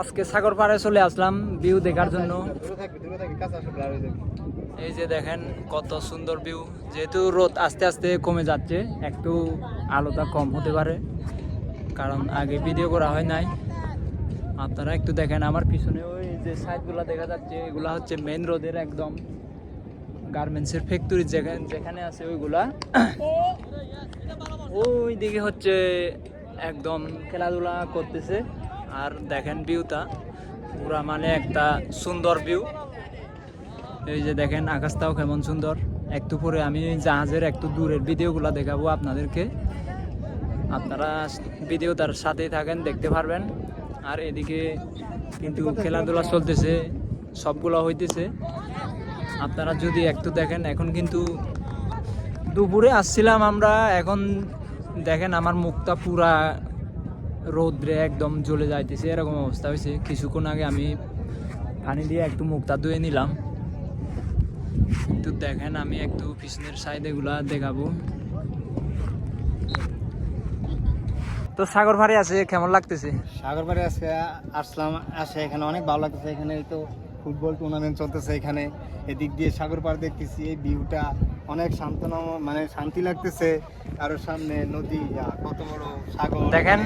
আজকে সাগর পাড়ে চলে আসলাম ভিউ দেখার জন্য। এই যে দেখেন কত সুন্দর ভিউ। যেহেতু রোদ আস্তে আস্তে কমে যাচ্ছে একটু আলোটা কম হতে পারে কারণ আগে ভিডিও করা হয় নাই। আপনারা একটু দেখেন আমার পিছনে ওই যে সাইডগুলো দেখা যাচ্ছে এগুলা হচ্ছে মেন রোডের একদম গার্মেন্টসের ফ্যাক্টরি যেখানে যেখানে আছে ওইগুলা। ওই দিকে হচ্ছে একদম খেলাধুলা করতেছে। আর দেখেন ভিউটা পুরা মানে একটা সুন্দর ভিউ এই যে দেখেন, আকাশটাও কেমন সুন্দর। একটু পরে আমি জাহাজের একটু দূরের ভিডিওগুলো দেখাবো আপনাদেরকে। আপনারা ভিডিও তার সাথেই থাকেন, দেখতে পারবেন। আর এদিকে কিন্তু খেলাধুলা চলতেছে, সবগুলো হইতেছে। আপনারা যদি একটু দেখেন, এখন কিন্তু দুপুরে আসছিলাম আমরা, এখন দেখেন আমার মুখটা পুরা রৌদ্রে একদম জ্বলে যাইতেছে, এরকম অবস্থা হয়েছে কিছুক্ষণ আগে আমি পানি দিয়ে একটু মুখটা ধুয়ে নিলাম। একটু দেখেন, আমি একটু পিছনের সাইড এগুলা দেখাবো। তো সাগর ভারে আছে, কেমন লাগতেছে? সাগর পাড়ে আজকে আসলাম, আসে এখানে, অনেক ভালো লাগতেছে। এখানে তো ফুটবল টুর্নামেন্ট চলতেছে এখানে। এদিক দিয়ে সাগর পাড় দেখতেছি, এই ভিউটা অনেক শান্তনা মানে শান্তি লাগতেছে। আর সামনে নদী কত বড় সাগর দেখেন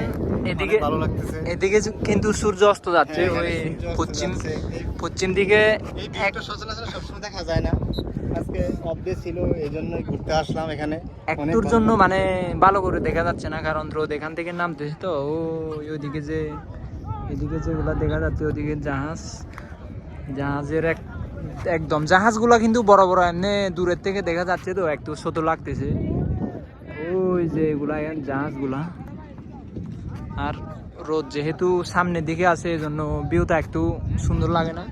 এদিকে ভালো লাগতেছে। এদিকে কিন্তু সূর্য অস্ত যাচ্ছে হ্যাঁ, ওই পশ্চিম পশ্চিম দিকে এই এক সচরাচর সবসময় দেখা যায় না। আজকে অফ ডে ছিল এই ঘুরতে আসলাম এখানে। একটুর জন্য মানে ভালো করে দেখা যাচ্ছে না কারণ রোদ এখান থেকে নামতেছে তো। ওই ওইদিকে যে এদিকে যেগুলো দেখা যাচ্ছে ওদিকে জাহাজ। জাহাজের এক একদম জাহাজগুলো কিন্তু বড় বড় এমনি দূরের থেকে দেখা যাচ্ছে তো একটু ছোট লাগতেছে। ওই যে এগুলা জাহাজগুলা। আর রোদ যেহেতু সামনের দিকে আছে এই জন্য ভিউটা একটু সুন্দর লাগে না।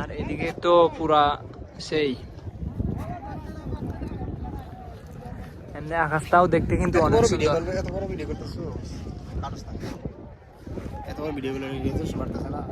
আর এদিকে তো পুরা সেই। এমনি আকাশটাও দেখতে কিন্তু অনেক সুন্দর। এত বড় ভিডিও করতেছো? এত বড় ভিডিও গুলো নিয়ে যেতে না।